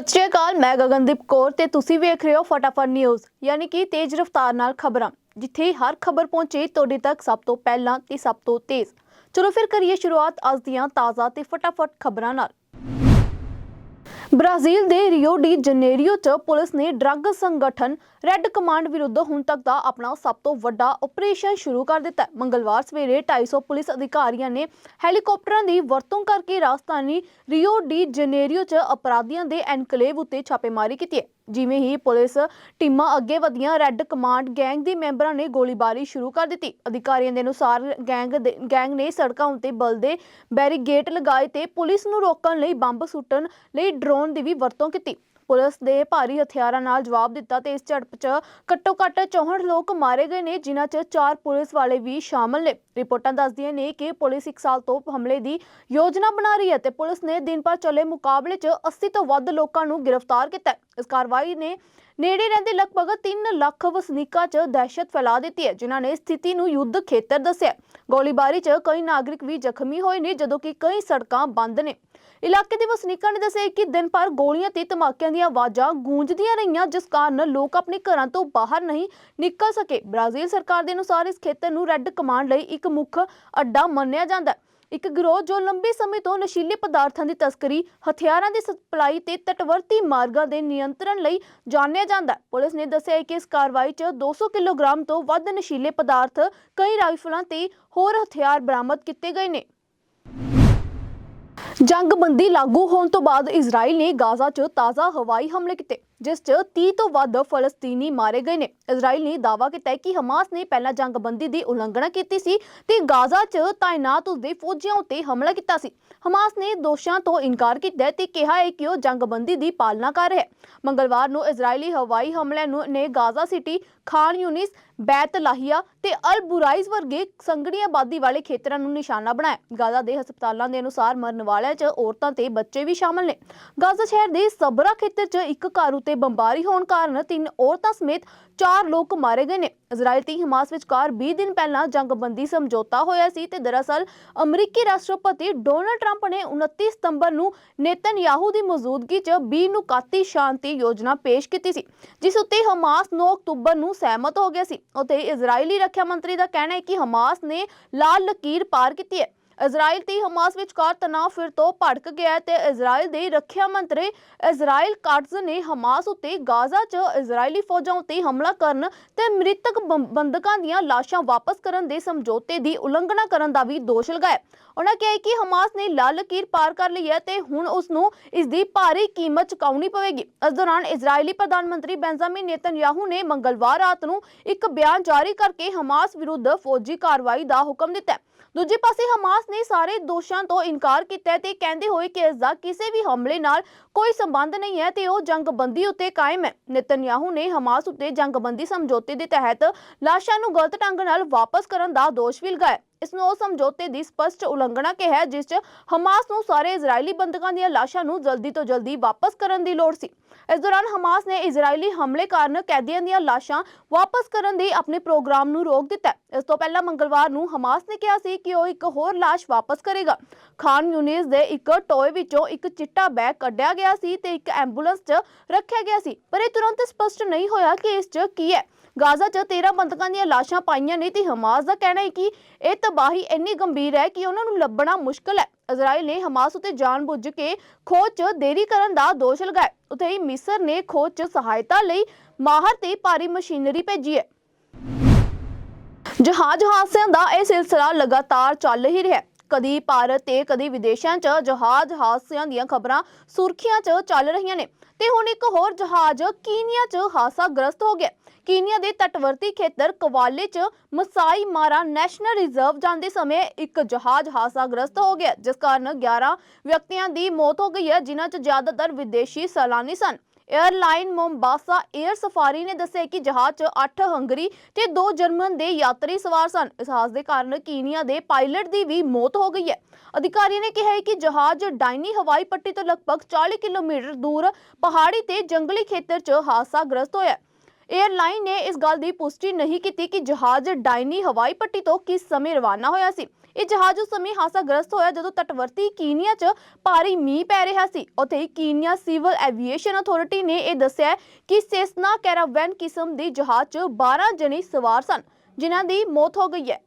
ਸਤਿ ਸ਼੍ਰੀ ਅਕਾਲ, ਮੈਂ ਗਗਨਦੀਪ ਕੌਰ ਤੇ ਤੁਸੀਂ ਵੇਖ ਰਹੇ ਹੋ ਫਟਾਫਟ ਨਿਊਜ਼, ਯਾਨੀ ਕਿ ਤੇਜ਼ ਰਫ਼ਤਾਰ ਨਾਲ ਖਬਰਾਂ, ਜਿੱਥੇ ਹਰ ਖਬਰ ਪਹੁੰਚੇ ਤੁਹਾਡੇ ਤੱਕ ਸਭ ਤੋਂ ਪਹਿਲਾਂ ਤੇ ਸਭ ਤੋਂ ਤੇਜ਼। ਚਲੋ ਫਿਰ ਕਰੀਏ ਸ਼ੁਰੂਆਤ ਅੱਜ ਦੀਆਂ ਤਾਜ਼ਾ ਤੇ ਫਟਾਫਟ ਖਬਰਾਂ ਨਾਲ। ਬ੍ਰਾਜ਼ੀਲ ਦੇ ਰਿਓ ਡੀ ਜਨੇਰੀਓ 'ਚ ਪੁਲਿਸ ਨੇ ਡਰੱਗ ਸੰਗਠਨ ਰੈੱਡ ਕਮਾਂਡ ਵਿਰੁੱਧ ਹੁਣ ਤੱਕ ਦਾ ਆਪਣਾ ਸਭ ਤੋਂ ਵੱਡਾ ਆਪਰੇਸ਼ਨ ਸ਼ੁਰੂ ਕਰ ਦਿੱਤਾ ਹੈ। ਮੰਗਲਵਾਰ ਸਵੇਰੇ 250 ਪੁਲਿਸ ਅਧਿਕਾਰੀਆਂ ਨੇ ਹੈਲੀਕਾਪਟਰਾਂ ਦੀ ਵਰਤੋਂ ਕਰਕੇ ਰਾਜਧਾਨੀ ਰਿਓ ਡੀ ਜਨੇਰੀਓ 'ਚ ਅਪਰਾਧੀਆਂ ਦੇ ਐਨਕਲੇਵ ਉੱਤੇ ਛਾਪੇਮਾਰੀ ਕੀਤੀ ਹੈ। ਜਿਵੇਂ ਹੀ ਪੁਲਿਸ ਟੀਮਾਂ ਅੱਗੇ ਵਧੀਆਂ ਰੈੱਡ ਕਮਾਂਡ ਗੈਂਗ ਦੇ ਮੈਂਬਰਾਂ ਨੇ ਗੋਲੀਬਾਰੀ ਸ਼ੁਰੂ ਕਰ ਦਿੱਤੀ। ਅਧਿਕਾਰੀਆਂ ਦੇ ਅਨੁਸਾਰ ਗੈਂਗ ਦੇ ਗੈਂਗ ਨੇ ਸੜਕਾਂ ਉੱਤੇ ਬਲਦੇ ਬੈਰੀਗੇਟ ਲਗਾਏ ਤੇ ਪੁਲਿਸ ਨੂੰ ਰੋਕਣ ਲਈ ਬੰਬ ਸੁੱਟਣ ਲਈ ਡਰੋਨ ਦੀ ਵੀ ਵਰਤੋਂ ਕੀਤੀ। ਪੁਲਿਸ ਦੇ ਭਾਰੀ ਹਥਿਆਰਾਂ ਨਾਲ ਜਵਾਬ ਦਿੱਤਾ ਤੇ ਇਸ ਝੜਪ 'ਚ ਘੱਟੋ ਘੱਟ 64 ਲੋਕ ਮਾਰੇ ਗਏ ਨੇ, ਜਿਨ੍ਹਾਂ 'ਚ ਚਾਰ ਪੁਲਿਸ ਵਾਲੇ ਵੀ ਸ਼ਾਮਲ ਨੇ। ਰਿਪੋਰਟਾਂ ਦੱਸਦੀਆਂ ਨੇ ਕਿ ਪੁਲਿਸ 1 ਸਾਲ ਤੋਂ ਹਮਲੇ ਦੀ ਯੋਜਨਾ ਬਣਾ ਰਹੀ ਹੈ ਤੇ ਪੁਲਿਸ ਨੇ ਦਿਨ ਪਰ ਚੱਲੇ ਮੁਕਾਬਲੇ 'ਚ 80 ਤੋਂ ਵੱਧ ਲੋਕਾਂ ਨੂੰ ਗ੍ਰਿਫਤਾਰ ਕੀਤਾ ਇਸ ਕਾਰਵਾਈ ਨੇ ਨੇੜੇ ਰਹਿੰਦੇ ਲਗਭਗ 3 ਲੱਖ ਵਸਨੀਕਾਂ 'ਚ ਦਹਿਸ਼ਤ ਫੈਲਾ ਦਿੱਤੀ ਹੈ, ਜਿਨ੍ਹਾਂ ਨੇ ਸਥਿਤੀ ਨੂੰ ਯੁੱਧ ਖੇਤਰ ਦੱਸਿਆ ਗੋਲੀਬਾਰੀ 'ਚ ਕਈ ਨਾਗਰਿਕ ਵੀ ਜ਼ਖਮੀ ਹੋਏ ਨੇ, ਜਦੋਂ ਕਿ ਕਈ ਸੜਕਾਂ ਬੰਦ ਨੇ। ਇਲਾਕੇ ਦੇ ਵਸਨੀਕਾਂ ਨੇ ਦੱਸਿਆ ਕਿ ਦਿਨ ਭਰ ਗੋਲੀਆਂ ਤੇ ਧਮਾਕਿਆਂ ਦੀਆਂ ਆਵਾਜ਼ਾਂ ਗੂੰਜਦੀਆਂ ਰਹੀਆਂ, ਜਿਸ ਕਾਰਨ ਲੋਕ ਆਪਣੇ ਘਰਾਂ ਤੋਂ ਬਾਹਰ ਨਹੀਂ ਨਿਕਲ ਸਕੇ। ਬ੍ਰਾਜ਼ੀਲ ਸਰਕਾਰ ਦੇ ਅਨੁਸਾਰ ਇਸ ਖੇਤਰ ਨੂੰ ਰੈੱਡ ਕਮਾਂਡ ਲਈ ਇੱਕ ਮੁੱਖ ਅੱਡਾ ਮੰਨਿਆ ਜਾਂਦਾ ਹੈ। ਇੱਕ ਗਿਰੋਹ ਜੋ ਲੰਬੇ ਸਮੇਂ ਤੋਂ ਨਸ਼ੀਲੇ ਪਦਾਰਥਾਂ ਦੀ ਤਸਕਰੀ, ਹਥਿਆਰਾਂ ਦੀ ਸਪਲਾਈ ਤੇ ਤਟਵਰਤੀ ਮਾਰਗਾਂ ਦੇ ਨਿਯੰਤਰਣ ਲਈ ਜਾਣਿਆ ਜਾਂਦਾ ਹੈ। ਪੁਲਿਸ ਨੇ ਦੱਸਿਆ ਹੈ ਕਿ ਇਸ ਕਾਰਵਾਈ 'ਚ 200 ਕਿਲੋਗ੍ਰਾਮ ਤੋਂ ਵੱਧ ਨਸ਼ੀਲੇ ਪਦਾਰਥ, ਕਈ ਰਾਈਫਲਾਂ ਤੇ ਹੋਰ ਹਥਿਆਰ ਬਰਾਮਦ ਕੀਤੇ ਗਏ ਨੇ। ਜੰਗਬੰਦੀ ਲਾਗੂ ਹੋਣ ਤੋਂ ਬਾਅਦ ਇਜ਼ਰਾਈਲ ਨੇ ਗਾਜ਼ਾ 'ਚ ਤਾਜ਼ਾ ਹਵਾਈ ਹਮਲੇ ਕੀਤੇ, ਜਿਸ 'ਚ 30 ਤੋਂ ਵੱਧ ਫਲਸਤੀਨੀ ਮਾਰੇ ਗਏ ਨੇ। ਇਜ਼ਰਾਈਲ ਨੇ ਦਾਅਵਾ ਕੀਤਾ ਕਿ ਹਮਾਸ ਨੇ ਪਹਿਲਾਂ ਜੰਗਬੰਦੀ ਦੀ ਉਲੰਘਣਾ ਕੀਤੀ ਸੀ ਤੇ ਗਾਜ਼ਾ 'ਚ ਤਾਇਨਾਤ ਉਸਦੇ ਫੌਜੀਆਂ ਉੱਤੇ ਹਮਲਾ ਕੀਤਾ ਸੀ। ਹਮਾਸ ਨੇ ਦੋਸ਼ਾਂ ਤੋਂ ਇਨਕਾਰ ਕੀਤਾ ਤੇ ਕਿਹਾ ਹੈ ਕਿ ਉਹ ਜੰਗਬੰਦੀ ਦੀ ਪਾਲਣਾ ਕਰ ਰਿਹਾ ਹੈ। ਮੰਗਲਵਾਰ ਨੂੰ ਇਜ਼ਰਾਈਲੀ ਹਵਾਈ ਹਮਲੇ ਨੂੰ ਨੇ Gaza city Khan Younis Beit Lahia ਤੇ ਅਲ ਬੁਰਾਈਜ਼ ਵਰਗੇ ਸੰਘਣੀ ਆਬਾਦੀ ਵਾਲੇ ਖੇਤਰਾਂ ਨੂੰ ਨਿਸ਼ਾਨਾ ਬਣਾਇਆ। ਗਾਜ਼ਾ ਦੇ ਹਸਪਤਾਲਾਂ ਦੇ ਅਨੁਸਾਰ ਮਰਨ ਵਾਲਿਆਂ 'ਚ ਔਰਤਾਂ ਤੇ ਬੱਚੇ ਵੀ ਸ਼ਾਮਲ ਨੇ। ਗਾਜ਼ਾ ਸ਼ਹਿਰ ਦੇ ਸਬਰਾ ਖੇਤਰ 'ਚ ਇੱਕ ਘਰ ਉੱਤੇ ਬੰਬਾਰੀ ਹੋਣ ਕਾਰਨ ਤਿੰਨ ਔਰਤਾਂ ਸਮੇਤ ਚਾਰ ਲੋਕ ਮਾਰੇ ਗਏ ਨੇ। ਇਜ਼ਰਾਈਲ ਤੇ ਹਮਾਸ ਵਿਚਕਾਰ 20 ਦਿਨ ਪਹਿਲਾਂ ਜੰਗਬੰਦੀ ਸਮਝੌਤਾ ਹੋਇਆ ਸੀ ਤੇ ਦਰਅਸਲ ਅਮਰੀਕੀ ਰਾਸ਼ਟਰਪਤੀ ਡੋਨਲਡ ਟਰੰਪ ਨੇ 29 ਸਤੰਬਰ ਨੂੰ ਨੇਤਨਯਾਹੂ ਦੀ ਮੌਜੂਦਗੀ 'ਚ 20 ਨੁਕਾਤੀ ਸ਼ਾਂਤੀ ਯੋਜਨਾ ਪੇਸ਼ ਕੀਤੀ ਸੀ, ਜਿਸ ਉੱਤੇ ਹਮਾਸ 9 ਅਕਤੂਬਰ ਨੂੰ ਸਹਿਮਤ ਹੋ ਗਿਆ ਸੀ। ਅਤੇ ਇਜ਼ਰਾਈਲੀ ਰੱਖਿਆ ਮੰਤਰੀ ਦਾ ਕਹਿਣਾ ਹੈ ਕਿ ਹਮਾਸ ਨੇ ਲਾਲ ਲਕੀਰ ਪਾਰ ਕੀਤੀ ਹੈ। ਇਜ਼ਰਾਈਲ ਤੇ ਹਮਾਸ ਵਿਚਕਾਰ ਤਣਾਅ ਫਿਰ ਤੋਂ ਭੜਕ ਗਿਆ ਤੇ ਇਜ਼ਰਾਈਲ ਦੇ ਰੱਖਿਆ ਮੰਤਰੀ ਇਜ਼ਰਾਈਲ ਕਾਟਜ਼ ਨੇ ਹਮਾਸ ਉੱਤੇ ਗਾਜ਼ਾ 'ਚ ਇਜ਼ਰਾਈਲੀ ਫੌਜਾਂ ਉੱਤੇ ਹਮਲਾ ਕਰਨ ਤੇ ਮ੍ਰਿਤਕ ਬੰਦਕਾਂ ਦੀਆਂ ਲਾਸ਼ਾਂ ਵਾਪਸ ਕਰਨ ਦੇ ਸਮਝੌਤੇ ਦੀ ਉਲੰਘਣਾ ਕਰਨ ਦਾ ਵੀ ਦੋਸ਼ ਲਗਾਇਆ ਉਹਨਾਂ ਕਿਹਾ ਕਿ ਹਮਾਸ ਨੇ ਲਾਲ ਕੀਰ ਪਾਰ ਕਰ ਲਈ ਹੈ ਤੇ ਹੁਣ ਉਸ ਨੂੰ ਇਸ ਦੀ ਭਾਰੀ ਕੀਮਤ ਚੁਕਾਉਣੀ ਪਵੇਗੀ। ਇਸ ਦੌਰਾਨ ਇਜ਼ਰਾਈਲੀ ਪ੍ਰਧਾਨ ਮੰਤਰੀ ਬੈਂਜ਼ਾਮਿਨ ਨੇਤਨਯਾਹੂ ਨੇ ਮੰਗਲਵਾਰ ਰਾਤ ਨੂੰ ਇੱਕ ਬਿਆਨ ਜਾਰੀ ਕਰਕੇ ਹਮਾਸ ਵਿਰੁੱਧ ਫੌਜੀ ਕਾਰਵਾਈ ਦਾ ਹੁਕਮ ਦਿੱਤਾ ਦੂਜੇ ਪਾਸੇ ਹਮਾਸ ਨੇ ਸਾਰੇ ਦੋਸ਼ਾਂ ਤੋਂ ਇਨਕਾਰ ਕੀਤਾ ਤੇ ਕਹਿੰਦੇ ਹੋਏ ਕਿ ਇਸ ਦਾ ਕਿਸੇ ਵੀ ਹਮਲੇ ਨਾਲ ਕੋਈ ਸੰਬੰਧ ਨਹੀਂ ਹੈ ਤੇ ਉਹ ਜੰਗਬੰਦੀ ਉੱਤੇ ਕਾਇਮ ਹੈ। ਨੇਤਨਯਾਹੂ ਨੇ ਹਮਾਸ ਉੱਤੇ ਜੰਗਬੰਦੀ ਸਮਝੌਤੇ ਦੇ ਤਹਿਤ ਲਾਸ਼ਾਂ ਨੂੰ ਗਲਤ ਢੰਗ ਨਾਲ ਵਾਪਸ ਕਰਨ ਦਾ ਦੋਸ਼ ਵੀ ਲਗਾਇਆ ਇਸ ਨੂੰ ਉਹ ਸਮਝੌਤੇ ਦੀ ਸਪਸ਼ਟ ਉਲੰਘਣਾ ਕਿਹਾ ਜਿਸ 'ਚ ਹਮਾਸ ਨੂੰ ਸਾਰੇ ਇਜ਼ਰਾਈਲੀ ਬੰਦਕਾਂ ਦੀਆਂ ਲਾਸ਼ਾਂ ਨੂੰ ਜਲਦੀ ਤੋਂ ਜਲਦੀ ਵਾਪਸ ਕਰਨ ਦੀ ਲੋੜ ਸੀ। ਇਸ ਦੌਰਾਨ ਹਮਾਸ ਨੇ ਇਜ਼ਰਾਈਲੀ ਹਮਲੇ ਕਾਰਨ ਕੈਦੀਆਂ ਦੀਆਂ ਲਾਸ਼ਾਂ ਵਾਪਸ ਕਰਨ ਦੇ ਆਪਣੇ ਪ੍ਰੋਗਰਾਮ ਨੂੰ ਰੋਕ ਦਿੱਤਾ। ਇਸ ਤੋਂ ਪਹਿਲਾਂ ਮੰਗਲਵਾਰ ਨੂੰ ਹਮਾਸ ਨੇ ਕਿਹਾ ਸੀ ਕਿ ਉਹ ਇੱਕ ਹੋਰ ਲਾਸ਼ ਵਾਪਸ ਕਰੇਗਾ। ਖਾਨ ਯੂਨਿਸ ਦੇ ਇੱਕ ਟੋਏ ਵਿੱਚੋਂ ਇੱਕ ਚਿੱਟਾ ਬੈਗ ਕੱਢਿਆ ਗਿਆ ਸੀ ਤੇ ਇੱਕ ਐਂਬੂਲੈਂਸ 'ਚ ਰੱਖਿਆ ਗਿਆ ਸੀ, ਪਰ ਇਹ ਤੁਰੰਤ ਸਪਸ਼ਟ ਨਹੀਂ ਹੋਇਆ ਕਿ ਇਸ 'ਚ ਕੀ ਹੈ। ਗਾਜ਼ਾ 'ਚ 13 ਬੰਦਕਾਂ ਦੀਆਂ ਲਾਸ਼ਾਂ ਪਾਈਆਂ ਨੇ ਤੇ ਹਮਾਸ ਦਾ ਕਹਿਣਾ ਹੈ ਕਿ ਇਹ ਤਬਾਹੀ ਇੰਨੀ ਗੰਭੀਰ ਹੈ ਕਿ ਉਹਨਾਂ ਨੂੰ ਲੱਭਣਾ ਮੁਸ਼ਕਲ ਹੈ। ਇਜ਼ਰਾਈਲ ਨੇ ਹਮਾਸ ਉਤੇ ਜਾਣਬੁੱਝ ਕੇ ਖੋਜ 'ਚ ਦੇਰੀ ਕਰਨ ਦਾ ਦੋਸ਼ ਲਗਾਇਆ। ਉੱਥੇ ਹੀ ਮਿਸਰ ਨੇ ਖੋਜ 'ਚ ਸਹਾਇਤਾ ਲਈ ਮਾਹਰ ਤੇ ਭਾਰੀ ਮਸ਼ੀਨਰੀ ਭੇਜੀ ਹੈ। ਜਹਾਜ਼ ਹਾਦਸਿਆਂ ਦਾ ਇਹ ਸਿਲਸਿਲਾ ਲਗਾਤਾਰ ਚੱਲ ਹੀ ਰਿਹਾ ਹੈ। ਕਦੀ ਭਾਰਤ ਤੇ ਕਦੀ ਵਿਦੇਸ਼ਾਂ 'ਚ ਜਹਾਜ਼ ਹਾਦਸਿਆਂ ਦੀਆਂ ਖਬਰਾਂ ਸੁਰਖੀਆਂ 'ਚ ਚੱਲ ਰਹੀਆਂ ਨੇ। ਤੇ ਹੁਣ ਇੱਕ ਹੋਰ ਜਹਾਜ਼ ਕੀਨੀਆ 'ਚ ਹਾਦਸਾਗ੍ਰਸਤ ਹੋ ਗਿਆ। ਕੀਨੀਆ ਦੇ ਤਟਵਰਤੀ ਖੇਤਰ ਕਵਾਲੇ 'ਚ ਮਸਾਈ ਮਾਰਾ ਨੈਸ਼ਨਲ ਰਿਜ਼ਰਵ ਜਾਂਦੇ ਸਮੇਂ ਇੱਕ ਜਹਾਜ਼ ਹਾਦਸਾਗ੍ਰਸਤ ਹੋ ਗਿਆ, ਜਿਸ ਕਾਰਨ 11 ਵਿਅਕਤੀਆਂ ਦੀ ਮੌਤ ਹੋ ਗਈ ਹੈ, ਜਿਨ੍ਹਾਂ 'ਚ ਜ਼ਿਆਦਾਤਰ ਵਿਦੇਸ਼ੀ ਸੈਲਾਨੀ ਸਨ। 에ਅਰਲਾਈਨ ਮੋਮਬਾਸਾ 에ਅਰ ਸਫਾਰੀ ਨੇ ਦੱਸਿਆ ਕਿ ਜਹਾਜ਼ 'ਚ 8 ਹੰਗਰੀ ਤੇ 2 ਜਰਮਨ ਦੇ ਯਾਤਰੀ ਸਵਾਰ ਸਨ। ਇਸ ਹਾਦਸੇ ਕਾਰਨ ਕੀਨੀਆ ਦੇ ਪਾਇਲਟ ਦੀ ਵੀ ਮੌਤ ਹੋ ਗਈ ਹੈ। ਅਧਿਕਾਰੀ ਨੇ ਕਿਹਾ ਕਿ ਜਹਾਜ਼ ਡਾਇਨੀ ਹਵਾਈ ਪੱਟੀ ਤੋਂ ਲਗਭਗ 40 ਕਿਲੋਮੀਟਰ ਦੂਰ ਪਹਾੜੀ ਤੇ ਜੰਗਲੀ ਖੇਤਰ 'ਚ ਹਾਦਸਾ ਗ੍ਰਸਤ ਹੋਇਆ ਏਅਰਲਾਈਨ ਨੇ ਇਸ ਗੱਲ ਦੀ ਪੁਸ਼ਟੀ ਨਹੀਂ ਕੀਤੀ ਕਿ ਜਹਾਜ਼ ਡਾਇਨੀ ਹਵਾਈ ਪੱਟੀ ਤੋਂ ਕਿਸ ਸਮੇਂ ਰਵਾਨਾ ਹੋਇਆ ਸੀ। ਇਹ ਜਹਾਜ਼ ਉਸ ਸਮੇਂ ਹਾਦਸਾਗ੍ਰਸਤ ਹੋਇਆ ਜਦੋਂ ਤਟਵਰਤੀ ਕੀਨੀਆ 'ਚ ਭਾਰੀ ਮੀਂਹ ਪੈ ਰਿਹਾ ਸੀ। ਉੱਥੇ ਹੀ ਕੀਨੀਆ ਸਿਵਲ ਐਵੀਏਸ਼ਨ ਅਥਾਰਟੀ ਨੇ ਇਹ ਦੱਸਿਆ ਕਿ ਸੇਸਨਾ ਕੈਰਾਵੈਨ ਕਿਸਮ ਦੀ ਜਹਾਜ਼ 'ਚ 12 ਜਣੇ ਸਵਾਰ ਸਨ, ਜਿਨ੍ਹਾਂ ਦੀ ਮੌਤ ਹੋ ਗਈ ਹੈ।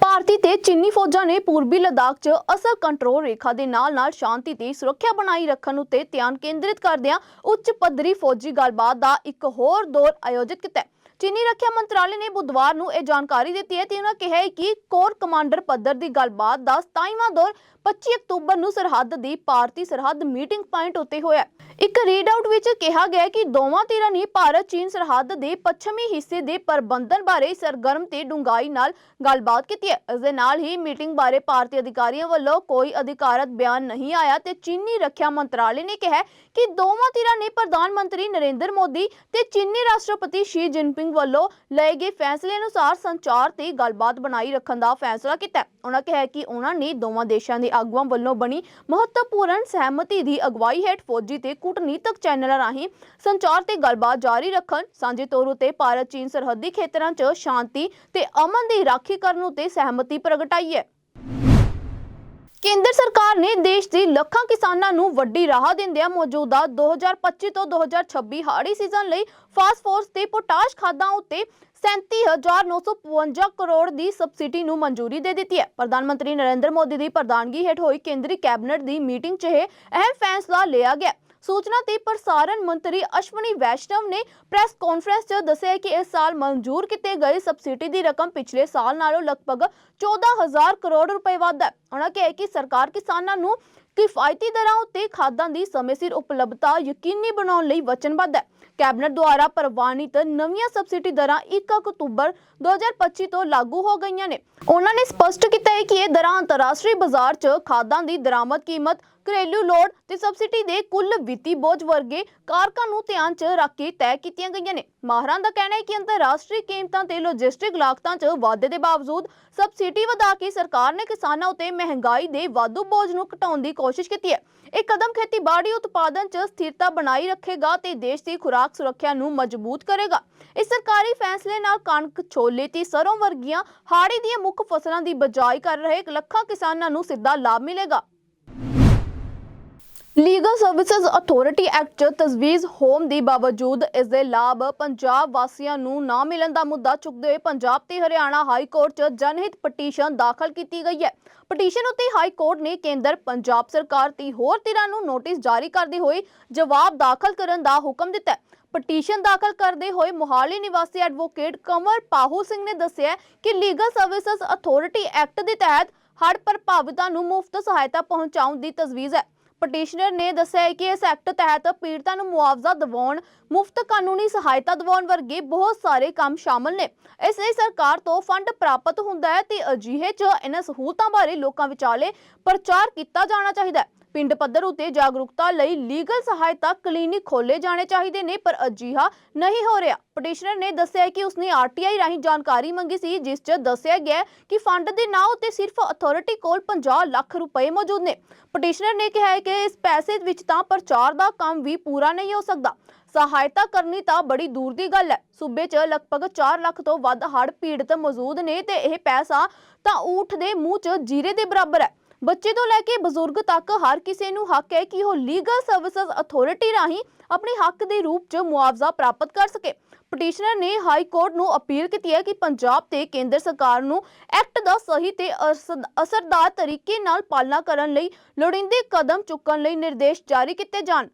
ਭਾਰਤੀ ਤੇ ਚੀਨੀ ਫੌਜਾਂ ਨੇ ਪੂਰਬੀ ਲਦਾਖ 'ਚ ਅਸਲ ਕੰਟਰੋਲ ਰੇਖਾ ਦੇ ਨਾਲ-ਨਾਲ ਸ਼ਾਂਤੀ ਤੇ ਸੁਰੱਖਿਆ ਬਣਾਈ ਰੱਖਣ ਉਤੇ ਧਿਆਨ ਕੇਂਦਰਿਤ ਕਰਦਿਆਂ ਉੱਚ ਪੱਧਰੀ ਫੌਜੀ ਗੱਲਬਾਤ ਦਾ ਇੱਕ ਹੋਰ ਦੌਰ ਆਯੋਜਿਤ ਕੀਤਾ ਚੀਨੀ ਰੱਖਿਆ ਮੰਤਰਾਲੇ ਨੇ ਬੁੱਧਵਾਰ ਨੂੰ ਇਹ ਜਾਣਕਾਰੀ ਦਿੱਤੀ ਹੈ ਤੇ ਉਹਨਾਂ ਕਿਹਾ ਹੈ ਕਿ ਕੋਰ ਕਮਾਂਡਰ ਪੱਧਰ ਦੀ ਗੱਲਬਾਤ ਦਾ 27ਵਾਂ ਦੌਰ 25 ਅਕਤੂਬਰ ਨੂੰ ਸਰਹੱਦ ਦੀ ਭਾਰਤੀ ਸਰਹੱਦ ਮੀਟਿੰਗ ਪੁਆਇੰਟ ਉੱਤੇ ਹੋਇਆ ਹੈ। ਇੱਕ ਰੀਡ ਵਿੱਚ ਕਿਹਾ ਗਿਆ ਕਿ ਦੋਵਾਂ ਧਿਰਾਂ ਨੇ ਭਾਰਤ ਚੀਨ ਸਰਹੱਦ ਦੇ ਪੱਛਮੀ ਹਿੱਸੇ ਦੇ ਪ੍ਰਬੰਧਨ ਬਾਰੇ ਸਰਗਰਮ ਤੇ ਡੂੰਘਾਈ ਨਾਲ ਗੱਲਬਾਤ ਕੀਤੀ ਹੈ ਇਸ ਦੇ ਨਾਲ ਹੀ ਮੀਟਿੰਗ ਬਾਰੇ ਭਾਰਤੀ ਅਧਿਕਾਰੀਆਂ ਵੱਲੋਂ ਕੋਈ ਅਧਿਕਾਰਤ ਬਿਆਨ ਨਹੀਂ ਆਇਆ ਤੇ ਚੀਨੀ ਰੱਖਿਆ ਮੰਤਰਾਲੇ ਨੇ ਕਿਹਾ ਕਿ ਦੋਵਾਂ ਧਿਰਾਂ ਨੇ ਪ੍ਰਧਾਨ ਮੰਤਰੀ ਨਰਿੰਦਰ ਮੋਦੀ ਤੇ ਚੀਨੀ ਰਾਸ਼ਟਰਪਤੀ ਸ਼ੀ ਜਿਨਪਿੰਗ ਵੱਲੋਂ ਲਏ ਗਏ ਫੈਸਲੇ ਅਨੁਸਾਰ ਸੰਚਾਰ ਤੇ ਗੱਲਬਾਤ ਬਣਾਈ ਰੱਖਣ ਦਾ ਫੈਸਲਾ ਕੀਤਾ ਉਹਨਾਂ ਕਿਹਾ ਕਿ ਉਹਨਾਂ ਨੇ ਦੋਵਾਂ ਦੇਸ਼ਾਂ ਦੇ ਆਗੂਆਂ ਵੱਲੋਂ ਬਣੀ ਮਹੱਤਵਪੂਰਨ ਸਹਿਮਤੀ ਦੀ ਅਗਵਾਈ ਹੇਠ ਫੌਜੀ ਤੇ ਕੂਟਨੀਤਕ ਚੈਨਲਾਂ ਰਾਹੀਂ ਸੰਚਾਰ ਤੇ ਗੱਲਬਾਤ ਜਾਰੀ ਰੱਖਣ, ਸਾਂਝੇ ਤੌਰ ਉਤੇ ਭਾਰਤ ਚੀਨ ਸਰਹੱਦੀ ਖੇਤਰਾਂ 'ਚ ਸ਼ਾਂਤੀ ਤੇ ਅਮਨ ਦੀ ਰਾਖੀ ਕਰਨ ਉਤੇ ਸਹਿਮਤੀ ਪ੍ਰਗਟਾਈ ਹੈ। ਕੇਂਦਰ ਸਰਕਾਰ ਨੇ ਦੇਸ਼ ਦੇ ਲੱਖਾਂ ਕਿਸਾਨਾਂ ਨੂੰ ਵੱਡੀ ਰਾਹ ਦਿੰਦਿਆਂ ਮੌਜੂਦਾ 2025 ਤੋਂ 2026 ਹਾੜੀ ਸੀਜ਼ਨ ਲਈ ਫਾਸਫੋਰਸ ਤੇ ਪੋਟਾਸ਼ ਖਾਦਾਂ ਉੱਤੇ 37955 ਕਰੋੜ ਦੀ ਸਬਸਿਡੀ ਨੂੰ ਮਨਜ਼ੂਰੀ ਦੇ ਦਿੱਤੀ ਹੈ। ਪ੍ਰਧਾਨ ਮੰਤਰੀ ਨਰਿੰਦਰ ਮੋਦੀ ਦੀ ਪ੍ਰਧਾਨਗੀ ਹੇਠ ਹੋਈ ਕੇਂਦਰੀ ਕੈਬਨਿਟ ਦੀ ਮੀਟਿੰਗ 'ਚ ਇਹ ਅਹਿਮ ਫੈਸਲਾ ਲਿਆ ਗਿਆ ਸੂਚਨਾ ਤੇ ਪ੍ਰਸਾਰਣ ਮੰਤਰੀ ਅਸ਼ਵਨੀ ਵੈਸ਼ਨਵ ਨੇ ਪ੍ਰੈਸ ਕਾਨਫਰੰਸ 'ਚ ਦੱਸਿਆ ਕਿ ਇਸ ਸਾਲ ਮਨਜ਼ੂਰ ਕੀਤੇ ਗਏ ਸਬਸਿਡੀ ਦੀ ਰਕਮ ਪਿਛਲੇ ਸਾਲ ਨਾਲੋਂ ਲਗਭਗ 14000 ਕਰੋੜ ਰੁਪਏ ਵੱਧ ਹੈ। ਉਹਨਾਂ ਕਿਹਾ ਕਿ ਸਰਕਾਰ ਕਿਸਾਨਾਂ ਨੂੰ ਕਿਫਾਇਤੀ ਦਰਾਂ ਉੱਤੇ ਖਾਦਾਂ ਦੀ ਸਮੇਂ ਸਿਰ ਉਪਲਬਧਤਾ ਯਕੀਨੀ ਬਣਾਉਣ ਲਈ ਵਚਨਬੱਧ ਹੈ। ਕੈਬਨਿਟ ਦੁਆਰਾ ਪ੍ਰਵਾਨਿਤ ਨਵੀਆਂ ਸਬਸਿਡੀ ਦਰਾਂ 1 ਅਕਤੂਬਰ 2025 ਤੋਂ ਲਾਗੂ ਹੋ ਗਈਆਂ ਨੇ। ਉਹਨਾਂ ਨੇ ਸਪਸ਼ਟ ਕੀਤਾ ਹੈ ਕਿ ਇਹ ਦਰਾਂ ਅੰਤਰਰਾਸ਼ਟਰੀ ਬਾਜ਼ਾਰ 'ਚ ਖਾਦਾਂ ਦੀ ਦਰਾਮਦ ਕੀਮਤ ਘਰੇਲੂ ਲੋੜ ਤੇ ਸਬਸਿਡੀ ਦੇ ਕੁੱਲ ਵਿੱਤੀ ਬੋਝ ਵਰਗੇ ਕਾਰਕਾਂ ਨੂੰ ਧਿਆਨ 'ਚ ਰੱਖ ਕੇ ਤੈਅ ਕੀਤੀਆਂ ਗਈਆਂ ਨੇ। ਮਾਹਰਾਂ ਦਾ ਕਹਿਣਾ ਹੈ ਕਿ ਅੰਤਰਰਾਸ਼ਟਰੀ ਕੀਮਤਾਂ ਤੇ ਲੌਜਿਸਟਿਕ ਲਾਗਤਾਂ 'ਚ ਵਾਧੇ ਦੇ ਬਾਵਜੂਦ ਸਬਸਿਡੀ ਵਧਾ ਕੇ ਸਰਕਾਰ ਨੇ ਕਿਸਾਨਾਂ ਉਤੇ ਮਹਿੰਗਾਈ ਦੇ ਵਾਧੂ ਬੋਝ ਨੂੰ ਘਟਾਉਣ ਦੀ ਕੋਸ਼ਿਸ਼ ਕੀਤੀ ਹੈ। ਇਹ ਕਦਮ ਖੇਤੀਬਾੜੀ ਉਤਪਾਦਨ 'ਚ ਸਥਿਰਤਾ ਬਣਾਈ ਰੱਖੇਗਾ ਤੇ ਦੇਸ਼ ਦੀ ਖੁਰਾਕ ਸੁਰੱਖਿਆ ਨੂੰ ਮਜ਼ਬੂਤ ਕਰੇਗਾ। ਇਸ ਸਰਕਾਰੀ ਫੈਸਲੇ ਨਾਲ ਕਣਕ, ਛੋਲੇ ਤੇ ਸਰੋਂ ਵਰਗੀਆਂ ਹਾੜੀ ਦੀਆਂ ਮੁੱਖ ਫਸਲਾਂ ਦੀ ਬਜਾਈ ਕਰ ਰਹੇ ਲੱਖਾਂ ਕਿਸਾਨਾਂ ਨੂੰ ਸਿੱਧਾ ਲਾਭ ਮਿਲੇਗਾ। ਲੀਗਲ ਸਰਵਿਸਿਜ਼ ਅਥਾਰਟੀ ਐਕਟ 'ਚ ਤਜਵੀਜ਼ ਹੋਣ ਦੇ ਬਾਵਜੂਦ ਇਸ ਦੇ ਲਾਭ ਪੰਜਾਬ ਵਾਸੀਆਂ ਨੂੰ ਨਾ ਮਿਲਣ ਦਾ ਮੁੱਦਾ ਚੁੱਕਦੇ ਹੋਏ ਪੰਜਾਬ ਤੇ ਹਰਿਆਣਾ ਹਾਈ ਕੋਰਟ 'ਚ ਜਨਹਿਤ ਪਟੀਸ਼ਨ ਦਾਖਲ ਕੀਤੀ ਗਈ ਹੈ। ਪਟੀਸ਼ਨ ਉੱਤੇ ਹਾਈ ਕੋਰਟ ਨੇ ਕੇਂਦਰ, ਪੰਜਾਬ ਸਰਕਾਰ ਤੇ ਹੋਰ ਧਿਰਾਂ ਨੂੰ ਨੋਟਿਸ ਜਾਰੀ ਕਰਦੇ ਹੋਏ ਜਵਾਬ ਦਾਖਲ ਕਰਨ ਦਾ ਹੁਕਮ ਦਿੱਤਾ ਹੈ। ਪਟੀਸ਼ਨ ਦਾਖਲ ਕਰਦੇ ਹੋਏ ਮੋਹਾਲੀ ਨਿਵਾਸੀ ਐਡਵੋਕੇਟ ਕੰਵਰ ਪਾਹੂ ਸਿੰਘ ਨੇ ਦੱਸਿਆ ਕਿ ਲੀਗਲ ਸਰਵਿਸਿਜ਼ ਅਥਾਰਟੀ ਐਕਟ ਦੇ ਤਹਿਤ ਹੜ ਪ੍ਰਭਾਵਿਤਾਂ ਨੂੰ ਮੁਫਤ ਸਹਾਇਤਾ ਪਹੁੰਚਾਉਣ ਦੀ ਤਜਵੀਜ਼ ਹੈ। ਪਟੀਸ਼ਨਰ ਨੇ ਦੱਸਿਆ ਹੈ ਕਿ ਇਸ ਐਕਟ ਤਹਿਤ ਪੀੜਤਾਂ ਨੂੰ ਮੁਆਵਜ਼ਾ ਦਿਵਾਉਣ, ਮੁਫਤ ਕਾਨੂੰਨੀ ਸਹਾਇਤਾ ਦਿਵਾਉਣ ਵਰਗੇ ਬਹੁਤ ਸਾਰੇ ਕੰਮ ਸ਼ਾਮਲ ਨੇ। ਇਸ ਲਈ ਸਰਕਾਰ ਤੋਂ ਫੰਡ ਪ੍ਰਾਪਤ ਹੁੰਦਾ ਹੈ ਤੇ ਅਜਿਹੇ 'ਚ ਇਹਨਾਂ ਸਹੂਲਤਾਂ ਬਾਰੇ ਲੋਕਾਂ ਵਿਚਾਲੇ ਪ੍ਰਚਾਰ ਕੀਤਾ ਜਾਣਾ ਚਾਹੀਦਾ ਹੈ। ਪਿੰਡ ਪੱਧਰ ਉਤੇ ਜਾਗਰੂਕਤਾ ਲਈ ਲੀਗਲ ਸਹਾਇਤਾ ਕਲੀਨਿਕ ਖੋਲੇ ਜਾਣੇ ਚਾਹੀਦੇ ਨੇ, ਪਰ ਅਜਿਹਾ ਨਹੀਂ ਹੋ ਰਿਹਾ। ਪਟੀਸ਼ਨਰ ਨੇ ਦੱਸਿਆ ਕਿ ਉਸਨੇ ਆਰਟੀਆਈ ਰਾਹੀਂ ਜਾਣਕਾਰੀ ਮੰਗੀ ਸੀ, ਜਿਸ 'ਚ ਦੱਸਿਆ ਗਿਆ ਕਿ ਫੰਡ ਦੇ ਨਾਂ ਉਤੇ ਸਿਰਫ ਅਥਾਰਟੀ ਕੋਲ 50 ਲੱਖ ਰੁਪਏ ਮੌਜੂਦ ਨੇ। ਪਟੀਸ਼ਨਰ ਨੇ ਕਿਹਾ ਹੈ ਕਿ ਇਸ ਪੈਸੇ ਵਿੱਚ ਤਾਂ ਪ੍ਰਚਾਰ ਦਾ ਕੰਮ ਵੀ ਪੂਰਾ ਨਹੀਂ ਹੋ ਸਕਦਾ। ਸਹਾਇਤਾ ਕਰਨੀ ਤਾਂ ਬੜੀ ਦੂਰ ਦੀ ਗੱਲ ਹੈ। ਸੂਬੇ 'ਚ ਲਗਭਗ 4 ਲੱਖ ਤੋਂ ਵੱਧ ਹੜ੍ਹ ਪੀੜਤ ਮੌਜੂਦ ਨੇ ਤੇ ਇਹ ਪੈਸਾ ਤਾਂ ਊਠ ਦੇ ਮੂੰਹ 'ਚ ਜੀਰੇ ਦੇ ਬਰਾਬਰ ਹੈ। ਬੱਚੇ ਤੋਂ ਲੈ ਕੇ ਬਜ਼ੁਰਗ ਤੱਕ ਹਰ ਕਿਸੇ ਨੂੰ ਹੱਕ ਹੈ ਕਿ ਉਹ ਲੀਗਲ ਸਰਵਿਸਿਜ਼ ਅਥਾਰਟੀ ਰਾਹੀਂ ਆਪਣੇ ਹੱਕ ਦੇ ਰੂਪ 'ਚ ਮੁਆਵਜ਼ਾ ਪ੍ਰਾਪਤ ਕਰ ਸਕੇ। ਪਟੀਸ਼ਨਰ ਨੇ ਹਾਈ ਕੋਰਟ ਨੂੰ ਅਪੀਲ ਕੀਤੀ ਹੈ ਕਿ ਪੰਜਾਬ ਤੇ ਕੇਂਦਰ ਸਰਕਾਰ ਨੂੰ ਐਕਟ ਦਾ ਸਹੀ ਤੇ ਅਸਰ- ਅਸਰਦਾਰ ਤਰੀਕੇ ਨਾਲ ਪਾਲਣਾ ਕਰਨ ਲਈ ਲੋੜੀਂਦੇ ਕਦਮ ਚੁੱਕਣ ਲਈ ਨਿਰਦੇਸ਼ ਜਾਰੀ ਕੀਤੇ ਜਾਣ।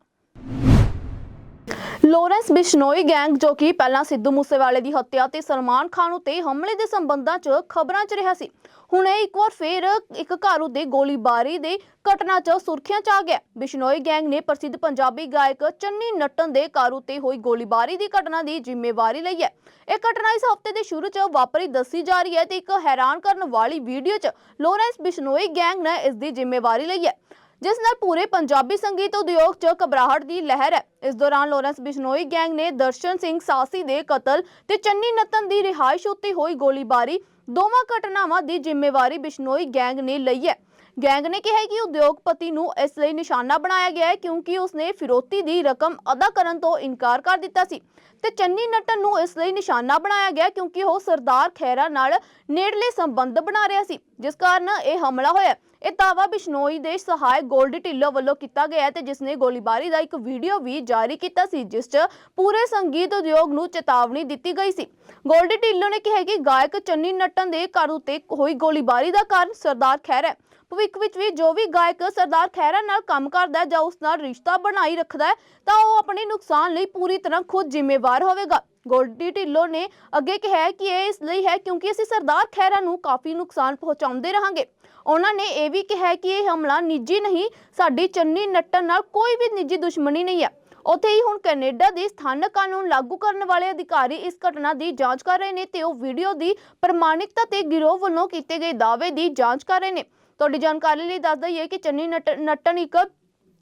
ਲੋਰੈਂਸ ਬਿਸ਼ਨੋਈ ਗੈਂਗ ਜੋ ਕਿ ਪਹਿਲਾਂ ਸਿੱਧੂ ਮੂਸੇਵਾਲੇ ਦੀ ਹੱਤਿਆ ਤੇ ਸਲਮਾਨ ਖਾਨ ਉਤੇ ਹਮਲੇ ਦੇ ਸੰਬੰਧਾਂ 'ਚ ਖਬਰਾਂ 'ਚ ਰਿਹਾ ਸੀ। ਹੁਣ ਇਹ ਇੱਕ ਵਾਰ ਫੇਰ ਇੱਕ ਘਰ ਉਤੇ ਗੋਲੀਬਾਰੀ ਦੇ ਘਟਨਾ 'ਚ ਸੁਰਖੀਆਂ 'ਚ ਆ ਗਿਆ। ਬਿਸ਼ਨੋਈ ਗੈਂਗ ਨੇ ਪ੍ਰਸਿੱਧ ਪੰਜਾਬੀ ਗਾਇਕ ਚੰਨੀ ਨੱਟਨ ਦੇ ਘਰ ਉਤੇ ਹੋਈ ਗੋਲੀਬਾਰੀ ਦੀ ਘਟਨਾ ਦੀ ਜ਼ਿੰਮੇਵਾਰੀ ਲਈ ਹੈ। ਇਹ ਘਟਨਾ ਇਸ ਹਫ਼ਤੇ ਦੇ ਸ਼ੁਰੂ 'ਚ ਵਾਪਰੀ ਦੱਸੀ ਜਾ ਰਹੀ ਹੈ ਤੇ ਇੱਕ ਹੈਰਾਨ ਕਰਨ ਵਾਲੀ ਵੀਡੀਓ 'ਚ ਲੋਰੈਂਸ ਬਿਸ਼ਨੋਈ ਗੈਂਗ ਨੇ ਇਸ ਦੀ ਜ਼ਿੰਮੇਵਾਰੀ ਲਈ ਹੈ। ਜਿਸ ਨਾਲ ਪੂਰੇ ਪੰਜਾਬੀ ਸੰਗੀਤ ਉਦਯੋਗ 'ਚ ਘਬਰਾਹਟ ਦੀ ਲਹਿਰ ਹੈ। ਇਸ ਦੌਰਾਨ ਲੋਰੈਂਸ ਬਿਸ਼ਨੋਈ ਗੈਂਗ ਨੇ ਦਰਸ਼ਨ ਸਿੰਘ ਸਾਸੀ ਦੇ ਕਤਲ ਤੇ ਚੰਨੀ ਨਤਨ ਦੀ ਰਿਹਾਇਸ਼ ਉੱਤੇ ਹੋਈ ਗੋਲੀਬਾਰੀ, ਦੋਵਾਂ ਘਟਨਾਵਾਂ ਦੀ ਜ਼ਿੰਮੇਵਾਰੀ ਬਿਸ਼ਨੋਈ ਗੈਂਗ ਨੇ ਲਈ ਹੈ। ਗੈਂਗ ਨੇ ਕਿਹਾ ਕਿ ਉਦਯੋਗਪਤੀ ਨੂੰ ਇਸ ਲਈ ਨਿਸ਼ਾਨਾ ਬਣਾਇਆ ਗਿਆ ਹੈ ਕਿਉਂਕਿ ਉਸਨੇ ਫਿਰੋਤੀ ਦੀ ਰਕਮ ਅਦਾ ਕਰਨ ਤੋਂ ਇਨਕਾਰ ਕਰ ਦਿੱਤਾ ਸੀ ਤੇ ਚੰਨੀ ਨੱਟਨ ਨੂੰ ਇਸ ਲਈ ਨਿਸ਼ਾਨਾ ਬਣਾਇਆ ਗਿਆ ਕਿਉਂਕਿ ਉਹ ਸਰਦਾਰ ਖਹਿਰਾ ਨਾਲ ਨੇੜਲੇ ਸੰਬੰਧ ਬਣਾ ਰਿਹਾ ਸੀ, ਜਿਸ ਕਾਰਨ ਇਹ ਹਮਲਾ ਹੋਇਆ। ਇਹ ਦਾਅਵਾ ਬਿਸ਼ਨੋਈ ਦੇ ਸਹਾਇਕ ਗੋਲਡੀ ਢਿੱਲੋਂ ਵੱਲੋਂ ਕੀਤਾ ਗਿਆ ਤੇ ਜਿਸ ਨੇ ਗੋਲੀਬਾਰੀ ਦਾ ਇੱਕ ਵੀਡੀਓ ਵੀ ਜਾਰੀ ਕੀਤਾ ਸੀ, ਜਿਸ 'ਚ ਪੂਰੇ ਸੰਗੀਤ ਉਦਯੋਗ ਨੂੰ ਚੇਤਾਵਨੀ ਦਿੱਤੀ ਗਈ ਸੀ। ਗੋਲਡੀ ਢਿੱਲੋਂ ਨੇ ਕਿਹਾ ਕਿ ਗਾਇਕ ਚੰਨੀ ਨੱਟਨ ਦੇ ਘਰ ਉੱਤੇ ਹੋਈ ਗੋਲੀਬਾਰੀ ਦਾ ਕਾਰਨ ਸਰਦਾਰ ਖਹਿਰਾ ਹੈ। ਭਵਿੱਖ ਵਿੱਚ ਵੀ ਜੋ ਵੀ ਗਾਇਕ ਸਰਦਾਰ ਖਹਿਰਾ ਨਾਲ ਕੰਮ ਕਰਦਾ ਹੈ ਜਾਂ ਉਸ ਨਾਲ ਰਿਸ਼ਤਾ ਬਣਾਈ ਰੱਖਦਾ ਹੈ, ਤਾਂ ਉਹ ਆਪਣੇ ਨੁਕਸਾਨ ਲਈ ਪੂਰੀ ਤਰ੍ਹਾਂ ਖੁਦ ਜ਼ਿੰਮੇਵਾਰ ਹੋਵੇਗਾ। ਗੋਲਡੀ ਢਿੱਲੋਂ ਨੇ ਅੱਗੇ ਕਿਹਾ ਕਿ ਇਹ ਇਸ ਲਈ ਹੈ ਕਿਉਂਕਿ ਅਸੀਂ ਸਰਦਾਰ ਖਹਿਰਾ ਨੂੰ ਕਾਫੀ ਨੁਕਸਾਨ ਪਹੁੰਚਾਉਂਦੇ ਰਹਾਂਗੇ। ਉਹਨਾਂ ਨੇ ਇਹ ਵੀ ਕਿਹਾ ਕਿ ਇਹ ਹਮਲਾ ਨਿੱਜੀ ਨਹੀਂ, ਸਾਡੀ ਚੰਨੀ ਨੱਟਣ ਨਾਲ ਕੋਈ ਵੀ ਨਿੱਜੀ ਦੁਸ਼ਮਣੀ ਨਹੀਂ ਹੈ ਉੱਥੇ ਹੀ ਹੁਣ ਕੈਨੇਡਾ ਦੇ ਸਥਾਨਕ ਕਾਨੂੰਨ ਲਾਗੂ ਕਰਨ ਵਾਲੇ ਅਧਿਕਾਰੀ ਇਸ ਘਟਨਾ ਦੀ ਜਾਂਚ ਕਰ ਰਹੇ ਨੇ ਤੇ ਉਹ ਵੀਡੀਓ ਦੀ ਪ੍ਰਮਾਣਿਕਤਾ ਤੇ ਗਿਰੋਹ ਵੱਲੋਂ ਕੀਤੇ ਗਏ ਦਾਅਵੇ ਦੀ ਜਾਂਚ ਕਰ ਰਹੇ ਨੇ। ਤੁਹਾਡੀ ਜਾਣਕਾਰੀ ਲਈ ਦੱਸ ਦਈਏ ਕਿ ਚੰਨੀ ਨੱਟ- ਨੱਟਨ ਇੱਕ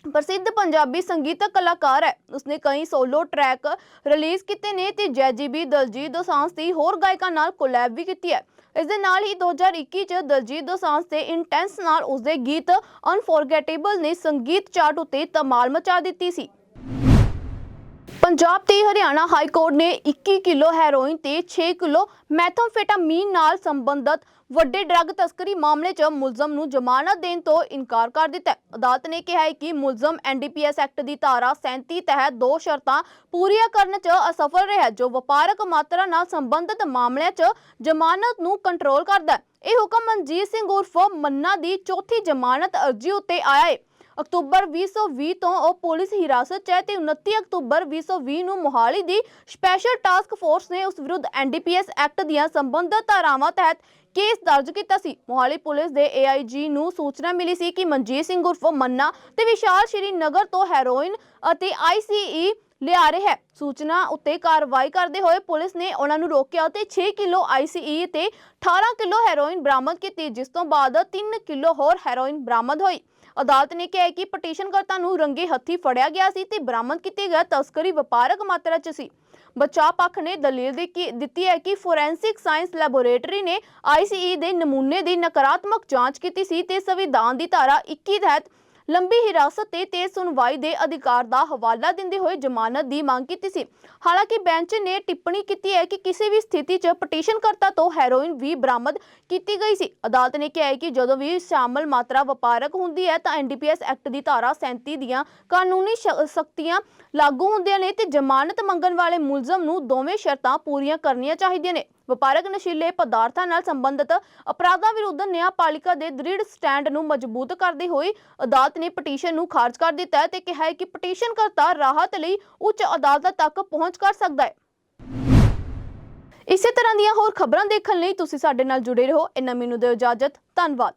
ਪ੍ਰਸਿੱਧ ਪੰਜਾਬੀ ਸੰਗੀਤਕ ਕਲਾਕਾਰ ਹੈ। ਉਸਨੇ ਕਈ ਸੋਲੋ ਟਰੈਕ ਰਿਲੀਜ਼ ਕੀਤੇ ਨੇ ਤੇ ਜੈਜੀਬੀ ਦਲਜੀਤ ਦੋਸਾਂਝ ਦੀ ਹੋਰ ਗਾਇਕਾਂ ਨਾਲ ਕੋਲੈਬ ਵੀ ਕੀਤੀ ਹੈ। ਇਸ ਦੇ ਨਾਲ ਹੀ 2021 ਚ ਦਲਜੀਤ ਦੋਸਾਂਝ ਤੇ ਇੰਟੈਂਸ ਨਾਲ ਉਸਦੇ ਗੀਤ ਅਨਫੋਰਗੇਟੇਬਲ ਨੇ ਸੰਗੀਤ ਚਾਰਟ ਉੱਤੇ ਧਮਾਲ ਮਚਾ ਦਿੱਤੀ ਸੀ। ਪੰਜਾਬ ਤੇ ਹਰਿਆਣਾ ਹਾਈ ਕੋਰਟ ਨੇ 21 ਕਿਲੋ ਹੈਰੋਇਨ ਤੇ 6 ਕਿਲੋ ਮੈਥਾਮਫੈਟਾਮੀਨ ਨਾਲ ਸੰਬੰਧਤ ਵੱਡੇ ਡਰੱਗ ਤਸਕਰੀ ਮਾਮਲੇ 'ਚ ਮੁਲਜ਼ਮ ਨੂੰ ਜ਼ਮਾਨਤ ਦੇਣ ਤੋਂ ਇਨਕਾਰ ਕਰ ਦਿੱਤਾ ਹੈ। ਅਦਾਲਤ ਨੇ ਕਿਹਾ ਹੈ ਕਿ ਮੁਲਜ਼ਮ ਐਨਡੀਪੀਐਸ ਐਕਟ ਦੀ ਧਾਰਾ 37 ਤਹਿਤ ਦੋ ਸ਼ਰਤਾਂ ਪੂਰੀਆਂ ਕਰਨ 'ਚ ਅਸਫਲ ਰਿਹਾ ਜੋ ਵਪਾਰਕ ਮਾਤਰਾ ਨਾਲ ਸੰਬੰਧਿਤ ਮਾਮਲਿਆਂ 'ਚ ਜ਼ਮਾਨਤ ਨੂੰ ਕੰਟਰੋਲ ਕਰਦਾ ਹੈ ਇਹ ਹੁਕਮ ਮਨਜੀਤ ਸਿੰਘ ਉਰਫ ਮੰਨਾ ਦੀ ਚੌਥੀ ਜ਼ਮਾਨਤ ਅਰਜ਼ੀ ਉੱਤੇ ਆਇਆ ਹੈ ਅਕਤੂਬਰ 2020 ਤੋਂ ਉਹ ਪੁਲਿਸ ਹਿਰਾਸਤ 'ਚ ਹੈ ਤੇ 29 ਅਕਤੂਬਰ 2020 ਨੂੰ ਮੋਹਾਲੀ ਦੀ ਸਪੈਸ਼ਲ ਟਾਸਕ ਫੋਰਸ ਨੇ ਉਸ ਵਿਰੁੱਧ ਐਨਡੀਪੀਐਸ ਐਕਟ ਦੀਆਂ ਸੰਬੰਧਿਤ ਧਾਰਾਵਾਂ ਤਹਿਤ ਕੇਸ ਦਰਜ ਕੀਤਾ ਸੀ। ਮੋਹਾਲੀ ਪੁਲਿਸ ਦੇ ਏਆਈਜੀ ਨੂੰ ਸੂਚਨਾ ਮਿਲੀ ਸੀ ਕਿ ਮਨਜੀਤ ਸਿੰਘ ਉਰਫ ਮੰਨਾ ਤੇ ਵਿਸ਼ਾਲ ਸ਼੍ਰੀ ਨਗਰ ਤੋਂ ਹੈਰੋਇਨ ਅਤੇ ਆਈਸੀਈ ਲਿਆ ਰਿਹਾ ਹੈ। ਸੂਚਨਾ ਉੱਤੇ ਕਾਰਵਾਈ ਕਰਦੇ ਹੋਏ ਪੁਲਿਸ ਨੇ ਉਹਨਾਂ ਨੂੰ ਰੋਕਿਆ ਤੇ 6 ਕਿਲੋ ਆਈਸੀਈ ਤੇ 18 ਕਿਲੋ ਹੈਰੋਇਨ ਬਰਾਮਦ ਕੀਤੀ, ਜਿਸ ਤੋਂ ਬਾਅਦ 3 ਕਿਲੋ ਹੋਰ ਹੈਰੋਇਨ ਬਰਾਮਦ ਹੋਈ। ਅਦਾਲਤ ਨੇ ਕਿਹਾ ਹੈ ਕਿ ਪਟੀਸ਼ਨਕਰਤਾ ਨੂੰ ਰੰਗੇ ਹੱਥੀ ਫੜਿਆ ਗਿਆ ਸੀ ਤੇ ਬਰਾਮਦ ਕੀਤੀ ਗਈ ਤਸਕਰੀ ਵਪਾਰਕ ਮਾਤਰਾ 'ਚ ਸੀ। ਬਚਾਅ ਪੱਖ ਨੇ ਦਲੀਲ ਦਿੱਤੀ ਹੈ ਕਿ ਫੋਰੈਂਸਿਕ ਸਾਇੰਸ ਲੈਬੋਰੇਟਰੀ ਨੇ ਆਈਸੀਈ ਦੇ ਨਮੂਨੇ ਦੀ ਨਕਾਰਾਤਮਕ ਜਾਂਚ ਕੀਤੀ ਸੀ ਤੇ ਸੰਵਿਧਾਨ ਦੀ ਧਾਰਾ 21 ਤਹਿਤ ਲੰਬੀ ਹਿਰਾਸਤ ਤੇ ਤੇਜ਼ ਸੁਣਵਾਈ ਦੇ ਅਧਿਕਾਰ ਦਾ ਹਵਾਲਾ ਦਿੰਦੇ ਹੋਏ ਜ਼ਮਾਨਤ ਦੀ ਮੰਗ ਕੀਤੀ ਸੀ। ਹਾਲਾਂਕਿ ਬੈਂਚ ਨੇ ਟਿੱਪਣੀ ਕੀਤੀ ਹੈ ਕਿ ਕਿਸੇ ਵੀ ਸਥਿਤੀ 'ਚ ਪਟੀਸ਼ਨਕਰਤਾ ਤੋਂ ਹੈਰੋਇਨ ਵੀ ਬਰਾਮਦ ਕੀਤੀ ਗਈ ਸੀ। ਅਦਾਲਤ ਨੇ ਕਿਹਾ ਹੈ ਕਿ ਜਦੋਂ ਵੀ ਸ਼ਾਮਲ ਮਾਤਰਾ ਵਪਾਰਕ ਹੁੰਦੀ ਹੈ ਤਾਂ ਐਨਡੀਪੀਐਸ ਐਕਟ ਦੀ ਧਾਰਾ 37 ਦੀਆਂ ਕਾਨੂੰਨੀ ਸ਼ਕਤੀਆਂ ਲਾਗੂ ਹੁੰਦੀਆਂ ਨੇ ਤੇ ਜ਼ਮਾਨਤ ਮੰਗਣ ਵਾਲੇ ਮੁਲਜ਼ਮ ਨੂੰ ਦੋਵੇਂ ਸ਼ਰਤਾਂ ਪੂਰੀਆਂ ਕਰਨੀਆਂ ਚਾਹੀਦੀਆਂ ਨੇ। ਵਪਾਰਕ ਨਸ਼ੀਲੇ ਪਦਾਰਥਾਂ ਨਾਲ ਸੰਬੰਧਿਤ ਅਪਰਾਧਾਂ ਵਿਰੁੱਧ ਨਿਆਂਪਾਲਿਕਾ ਦੇ ਦ੍ਰਿੜ ਸਟੈਂਡ ਨੂੰ ਮਜ਼ਬੂਤ ਕਰਦੇ ਹੋਏ ਅਦਾਲਤ ਨੇ ਪਟੀਸ਼ਨ ਨੂੰ ਖਾਰਜ ਕਰ ਦਿੱਤਾ ਤੇ ਕਿਹਾ ਹੈ ਕਿ ਪਟੀਸ਼ਨਕਰਤਾ ਰਾਹਤ ਲਈ ਉੱਚ ਅਦਾਲਤ ਤੱਕ ਪਹੁੰਚ ਕਰ ਸਕਦਾ ਹੈ। ਇਸੇ ਤਰ੍ਹਾਂ ਦੀਆਂ ਹੋਰ ਖਬਰਾਂ ਦੇਖਣ ਲਈ ਤੁਸੀਂ ਸਾਡੇ ਨਾਲ ਜੁੜੇ ਰਹੋ। ਇਹਨਾਂ ਮੈਨੂੰ ਦਿਓ ਇਜਾਜ਼ਤ। ਧੰਨਵਾਦ।